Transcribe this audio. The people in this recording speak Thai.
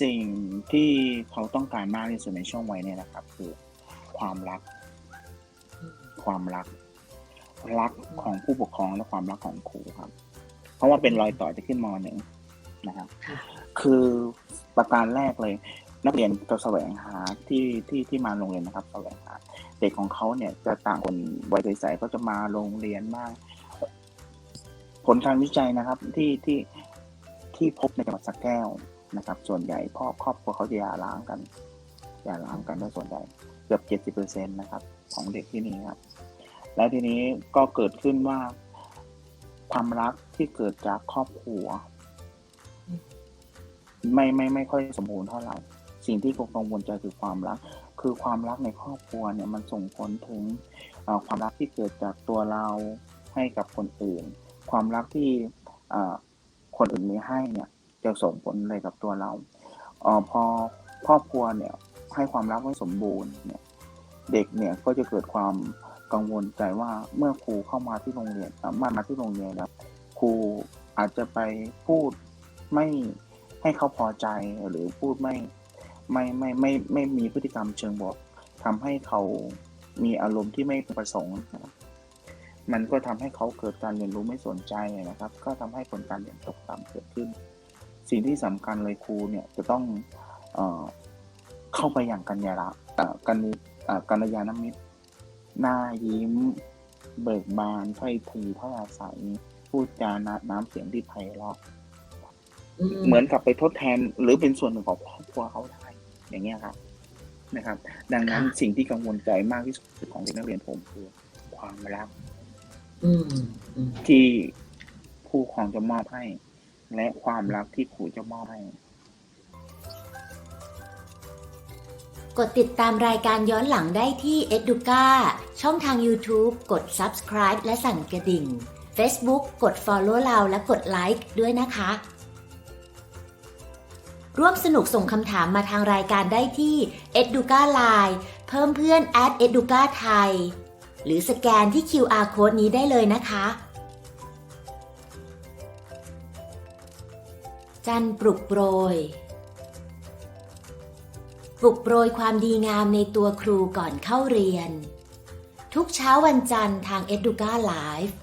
สิ่งที่เขาต้องการมากที่สุดในช่วงวัยเนี่ยนะครับ คือความรัก ความรัก รักของผู้ปกครองและความรักของครูครับ เพราะว่าเป็นรอยต่อจะขึ้นมหนึ่งนะครับคือประการแรกเลย นักเรียนจะแสวงหาที่ที่ที่มาโรงเรียนนะครับแสวงหาเด็กของเขาเนี่ยจะต่างคนวัยใสๆก็จะมาโรงเรียนมาก ผลการวิจัยนะครับที่ที่ที่พบในจังหวัดสระแก้ว นะครับ ส่วนใหญ่พ่อครอบครัวเขาจะหย่าร้างกันหย่าร้างกันด้วยส่วนใหญ่เกือบเจ็ดสิบเปอร์เซ็นต์นะครับ ของเด็กที่นี่ครับ แล้วทีนี้ก็เกิดขึ้นว่าความรักที่เกิดจากครอบครัว ไม่ไม่ไม่ค่อยสมบูรณ์เท่าไหร่สิ่งที่กังวลใจคือความรัก คือความรักในครอบครัวเนี่ยมันส่งผลถึงความรักที่เกิดจากตัวเราให้กับคนอื่น ความรักที่คนอื่นมีให้เนี่ย จะส่งผลอะไรกับตัวเราเออพอครอบครัวเนี่ยให้ความรักไม่สมบูรณ์เนี่ยเด็กเนี่ยก็จะเกิดความกังวลใจว่าเมื่อครูเข้ามาที่โรงเรียนมามาที่โรงเรียนแล้วครูอาจจะไปพูดไม่ให้เขาพอใจหรือพูดไม่ไม่ไม่ไม่ไม่ไม่มีพฤติกรรมเชิงบวกทำให้เขามีอารมณ์ที่ไม่ประสงค์นะครับมันก็ทำให้เขาเกิดการเรียนรู้ไม่สนใจนะครับ ก็ทำให้ผลการเรียนตกต่ำเกิดขึ้น สิ่งที่สำคัญเลยครูเนี่ยจะต้องเออเข้าไปอย่างกัญญาละเอ่อกันเอ่อกัญญาณมิตร หน้ายิ้ม เบิกบานถ้อยทีถ้อยอาศัยพูดจานะน้ำเสียงที่ไพเราะเหมือนกับไปทดแทนหรือเป็นส่วนหนึ่งของครอบครัวเขาได้อย่างเงี้ยครับนะครับ ดังนั้นค่ะสิ่งที่กังวลใจมากที่สุดของเด็กนักเรียนผมคือความรักอืมอืมที่ผู้ปกครองจะมอบให้ และความรักที่ครูจะมอบให้ กดติดตามรายการย้อนหลังได้ที่ Educa ช่องทาง YouTube กด Subscribe และสั่นกระดิ่ง Facebook กด Follow เราและกดไลค์ด้วยนะคะ ร่วมสนุกส่งคำถามมาทางรายการได้ที่ Educa Line เพิ่มเพื่อน at Educa ไทยหรือสแกนที่ QR Code นี้ได้เลยนะคะ จันปลุกโปรย ปลุกโปรยความดีงามในตัวครูก่อนเข้าเรียน ทุกเช้าวันจันทร์ทาง Educa Live